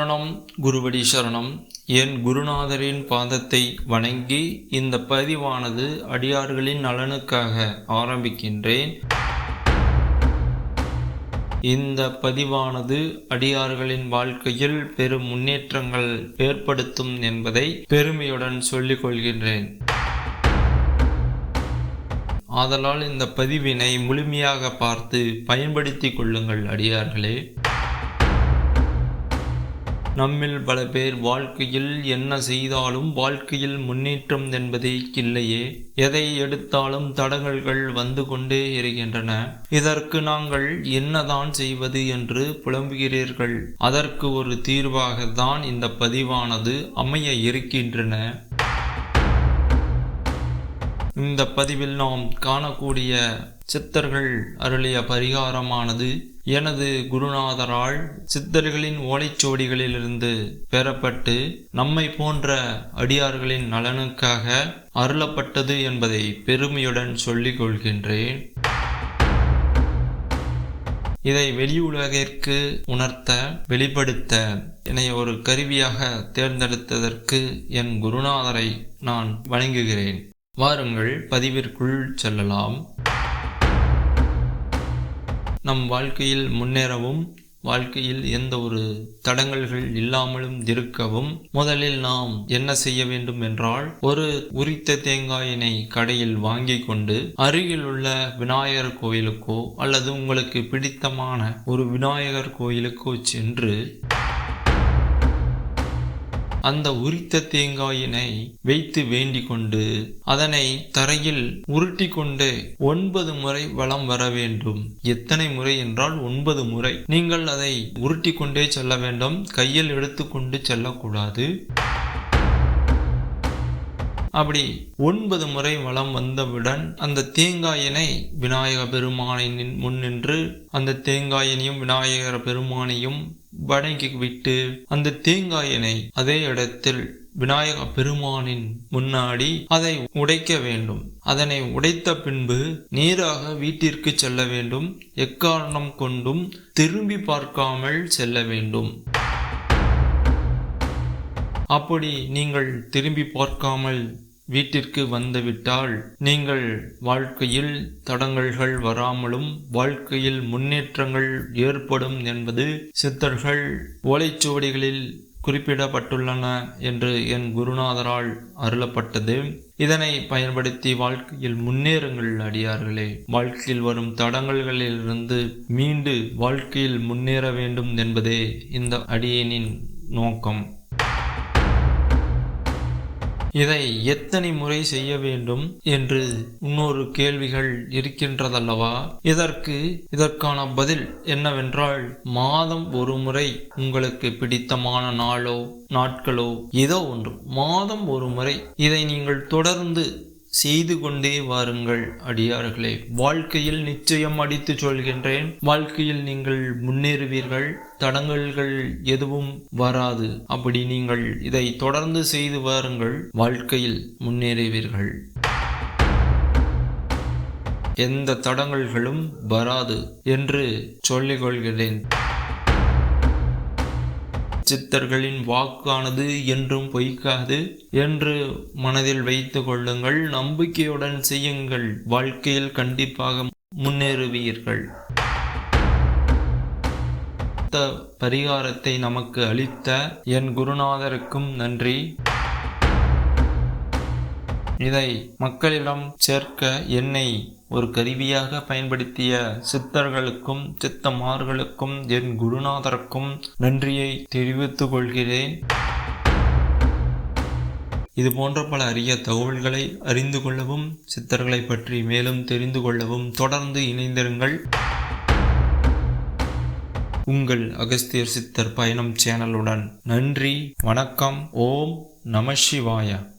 சரணம் குருவடி சரணம். என் குருநாதரின் பாதத்தை வணங்கி இந்த பதிவானது அடியார்களின் நலனுக்காக ஆரம்பிக்கின்றேன். இந்த பதிவானது அடியார்களின் வாழ்க்கையில் பெரும் முன்னேற்றங்கள் ஏற்படுத்தும் என்பதை பெருமையுடன் சொல்லிக் கொள்கின்றேன். ஆதலால் இந்த பதிவினை முழுமையாக பார்த்து பயன்படுத்திக் கொள்ளுங்கள் அடியார்களே. நம்மில் பல பேர் வாழ்க்கையில் என்ன செய்தாலும் வாழ்க்கையில் முன்னேற்றம் என்பதே இல்லையே. எதை எடுத்தாலும் தடங்கல்கள் வந்து கொண்டே இருக்கின்றன. இதற்கு நாங்கள் என்னதான் செய்வது என்று புலம்புகிறீர்கள். அதற்கு ஒரு தீர்வாக தான் இந்த பதிவானது அமைய இருக்கின்றன. இந்த பதிவில் நாம் காணக்கூடிய சித்தர்கள் அருளிய பரிகாரமானது எனது குருநாதரால் சித்தர்களின் ஓலைச்சுவடிகளிலிருந்து பெறப்பட்டு நம்மை போன்ற அடியார்களின் நலனுக்காக அருளப்பட்டது என்பதை பெருமையுடன் சொல்லிக் கொள்கின்றேன். இதை வெளி உலகிற்கு உணர்த்த வெளிப்படுத்த என்னை ஒரு கருவியாக தேர்ந்தெடுத்ததற்கு என் குருநாதரை நான் வணங்குகிறேன். வாருங்கள் பதிவிற்குள் செல்லலாம். நம் வாழ்க்கையில் முன்னேறவும் வாழ்க்கையில் எந்த ஒரு தடங்கல்கள் இல்லாமலும் இருக்கவும் முதலில் நாம் என்ன செய்ய வேண்டும் என்றால் ஒரு உரித்த தேங்காயினை கடையில் வாங்கி கொண்டு அருகில் உள்ள விநாயகர் கோயிலுக்கோ அல்லது உங்களுக்கு பிடித்தமான ஒரு விநாயகர் கோயிலுக்கோ சென்று அந்த உரித்த தேங்காயினை வைத்து வேண்டிக் கொண்டு அதனை தரையில் உருட்டி கொண்டு ஒன்பது முறை வலம் வர வேண்டும். எத்தனை முறை என்றால் ஒன்பது முறை. நீங்கள் அதை உருட்டி கொண்டே செல்ல வேண்டும். கையில் எடுத்துக்கொண்டு செல்லக்கூடாது. அப்படி ஒன்பது முறை வளம் வந்தவுடன் அந்த தேங்காயினை விநாயக பெருமானின் முன்னின்று அந்த தேங்காயினையும் விநாயகர் பெருமானையும் வணங்கி விட்டு அந்த தேங்காயினை அதே இடத்தில் விநாயக பெருமானின் முன்னாடி அதை உடைக்க வேண்டும். அதனை உடைத்த பின்பு நேராக வீட்டிற்கு செல்ல வேண்டும். எக்காரணம் கொண்டும் திரும்பி பார்க்காமல் செல்ல வேண்டும். அப்படி நீங்கள் திரும்பி பார்க்காமல் வீட்டிற்கு வந்துவிட்டால் நீங்கள் வாழ்க்கையில் தடங்கல்கள் வராமலும் வாழ்க்கையில் முன்னேற்றங்கள் ஏற்படும் என்பது சித்தர்கள் ஓலைச்சுவடிகளில் குறிப்பிடப்பட்டுள்ளன என்று என் குருநாதரால் அருளப்பட்டது. இதனை பயன்படுத்தி வாழ்க்கையில் முன்னேறுங்கள் அடியார்களே. வாழ்க்கையில் வரும் தடங்கல்களிலிருந்து மீண்டு வாழ்க்கையில் முன்னேற வேண்டும் என்பதே இந்த அடியனின் நோக்கம். இதை எத்தனை முறை செய்ய வேண்டும் என்று இன்னொரு கேள்விகள் இருக்கின்றதல்லவா? இதற்கு இதற்கான பதில் என்னவென்றால் மாதம் ஒரு முறை உங்களுக்கு பிடித்தமான நாளோ நாட்களோ ஏதோ ஒன்று. மாதம் ஒரு முறை இதை நீங்கள் தொடர்ந்து செய்து கொண்டே வாருங்கள் அடியார்களே. வாழ்க்கையில் நிச்சயம் அடித்து சொல்கின்றேன். வாழ்க்கையில் நீங்கள் முன்னேறுவீர்கள். தடங்கல்கள் எதுவும் வராது. அப்படி நீங்கள் இதை தொடர்ந்து செய்து வாருங்கள். வாழ்க்கையில் முன்னேறுவீர்கள். எந்த தடங்கல்களும் வராது என்று சொல்லிக்கொள்கிறேன் சித்தர்களின் வாக்கானது என்றும் பொய்க்காது என்று மனதில் வைத்து கொள்ளுங்கள். நம்பிக்கையுடன் செய்யுங்கள். வாழ்க்கையில் கண்டிப்பாக முன்னேறுவீர்கள். பரிகாரத்தை நமக்கு அளித்த என் குருநாதருக்கும் நன்றி. இதை மக்களிடம் சேர்க்க என்னை ஒரு கருவியாக பயன்படுத்திய சித்தர்களுக்கும் சித்தமார்களுக்கும் என் குருநாதருக்கும் நன்றியை தெரிவித்துக் கொள்கிறேன். இது போன்ற பல அரிய தகவல்களை அறிந்து கொள்ளவும் சித்தர்களை பற்றி மேலும் தெரிந்து கொள்ளவும் தொடர்ந்து இணைந்திருங்கள். உங்கள் அகஸ்தியர் சித்தர் பயணம் சேனலுடன் நன்றி வணக்கம் ஓம் நம சிவாய.